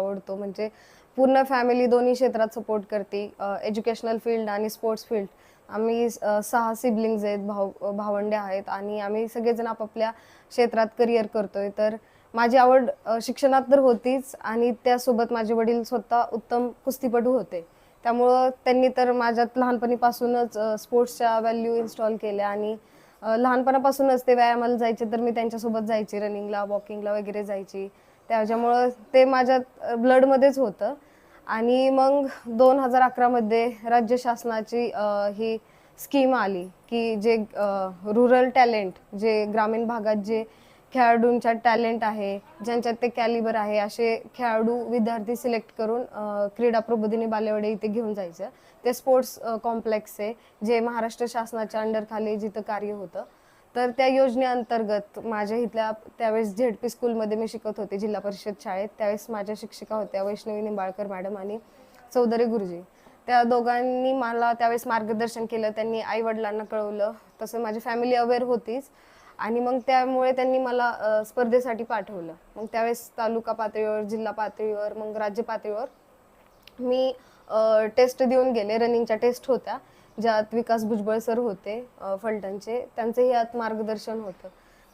आवडतो. म्हणजे पूर्ण फॅमिली दोन्ही क्षेत्रात सपोर्ट करते. एज्युकेशनल फील्ड आणि स्पोर्ट्स फील्ड आम्ही सहा सिबलिंग्ज आहेत भाऊ भावंडे आहेत आणि आम्ही सगळेजण आपापल्या क्षेत्रात करिअर करतोय. तर माझी आवड शिक्षणात तर होतीच आणि त्यासोबत माझे वडील स्वतः उत्तम कुस्तीपटू होते. त्यामुळं त्यांनी तर माझ्यात लहानपणीपासूनच स्पोर्ट्सच्या व्हॅल्यू इन्स्टॉल केल्या आणि लहानपणापासूनच ते व्यायामाला जायचे तर मी त्यांच्यासोबत जायचे. रनिंगला वॉकिंगला वगैरे जायची. त्याच्यामुळं ते माझ्या ब्लडमध्येच होतं. आणि मग दोन हजार अकरामध्ये राज्य शासनाची ही स्कीम आली की जे रुरल टॅलेंट जे ग्रामीण भागात जे खेळाडूंच्या टॅलेंट आहे ज्यांच्यात ते कॅलिबर आहे असे खेळाडू विद्यार्थी सिलेक्ट करून क्रीडा प्रबोधिनी बालेवाडे इथे घेऊन जायचं. ते स्पोर्ट्स कॉम्प्लेक्स आहे जे महाराष्ट्र शासनाच्या अंडरखाली जिथं कार्य होतं. तर त्या योजनेअंतर्गत माझ्या इथल्या त्यावेळेस झेड पी स्कूलमध्ये मी शिकत होते जिल्हा परिषद शाळेत. त्यावेळेस माझ्या शिक्षिका होत्या वैष्णवी निंबाळकर मॅडम आणि चौधरी गुरुजी. त्या दोघांनी मला त्यावेळेस मार्गदर्शन केलं त्यांनी आई वडिलांना कळवलं. तसं माझी फॅमिली अवेअर होतीच. आणि मग त्यामुळे त्यांनी मला स्पर्धेसाठी पाठवलं. मग त्यावेळेस तालुका पातळीवर जिल्हा पातळीवर मग राज्य पातळीवर मी टेस्ट देऊन गेले. रनिंगच्या टेस्ट होत्या. ज्यात विकास भुजबळ सर होते फलटणचे त्यांचंही यात मार्गदर्शन होतं.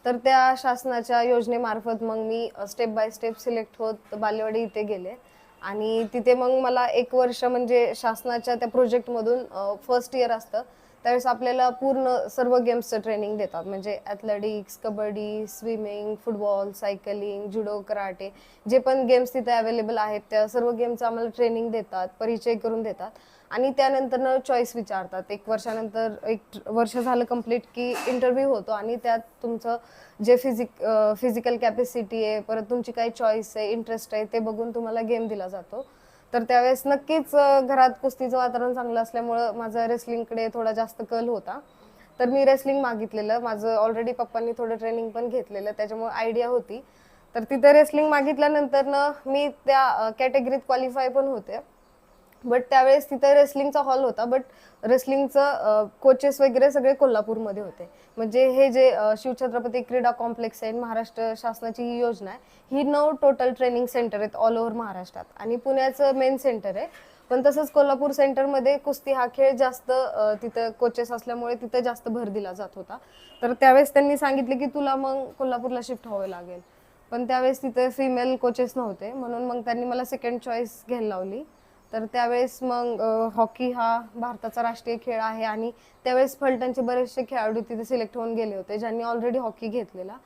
तर त्या शासनाच्या योजनेमार्फत मग मी स्टेप बाय स्टेप सिलेक्ट होत बालेवाडी इथे गेले. आणि तिथे मग मला एक वर्ष म्हणजे शासनाच्या त्या प्रोजेक्टमधून फर्स्ट इयर असतं. त्यावेळेस आपल्याला पूर्ण सर्व गेम्सचं ट्रेनिंग देतात. म्हणजे athletics kabaddi swimming football cycling judo karate जे पण गेम्स तिथे अवेलेबल आहेत त्या सर्व गेमचं आम्हाला ट्रेनिंग देतात परिचय करून देतात. आणि त्यानंतर चॉईस विचारतात. एक वर्षानंतर एक वर्ष झालं कंप्लीट की इंटरव्ह्यू होतो आणि त्यात तुमचं जे फिजिक फिजिकल कॅपॅसिटी आहे परत तुमची काय चॉईस आहे इंटरेस्ट आहे ते बघून तुम्हाला गेम दिला जातो. तर त्यावेळेस नक्कीच घरात कुस्तीचं वातावरण चांगलं असल्यामुळं माझा रेसलिंगकडे थोडा जास्त कल होता. तर मी रेसलिंग मागितलेलं. माझं ऑलरेडी पप्पांनी थोडं ट्रेनिंग पण घेतलेलं. त्याच्यामुळे आयडिया होती. तर तिथे रेसलिंग मागितल्यानंतरनं मी त्या कॅटेगरीत क्वालिफाय पण होते. बट त्यावेळेस तिथे रेसलिंगचा हॉल होता बट रेसलिंगचं कोचेस वगैरे सगळे कोल्हापूरमध्ये होते. म्हणजे हे जे शिवछत्रपती क्रीडा कॉम्प्लेक्स आहे महाराष्ट्र शासनाची ही योजना आहे ही नऊ टोटल ट्रेनिंग सेंटर आहेत ऑल ओव्हर महाराष्ट्रात. आणि पुण्याचं मेन सेंटर आहे. पण तसंच कोल्हापूर सेंटरमध्ये कुस्ती हा खेळ जास्त तिथं कोचेस असल्यामुळे तिथं जास्त भर दिला जात होता. तर त्यावेळेस त्यांनी सांगितले की तुला मग कोल्हापूरला शिफ्ट व्हावं लागेल. पण त्यावेळेस तिथे फिमेल कोचेस नव्हते म्हणून मग त्यांनी मला सेकंड चॉईस घ्यायला लावली. तर त्यावेळेस मग हॉकी हा भारताचा राष्ट्रीय खेळ आहे आणि त्यावेळेस फलटणचे बरेचसे खेळाडू तिथे सिलेक्ट होऊन गेले होते ज्यांनी ऑलरेडी हॉकी घेतलेला.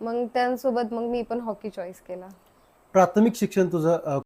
मग त्यांसोबत मग मी पण हॉकी चॉईस केला. प्राथमिक शिक्षण तुझं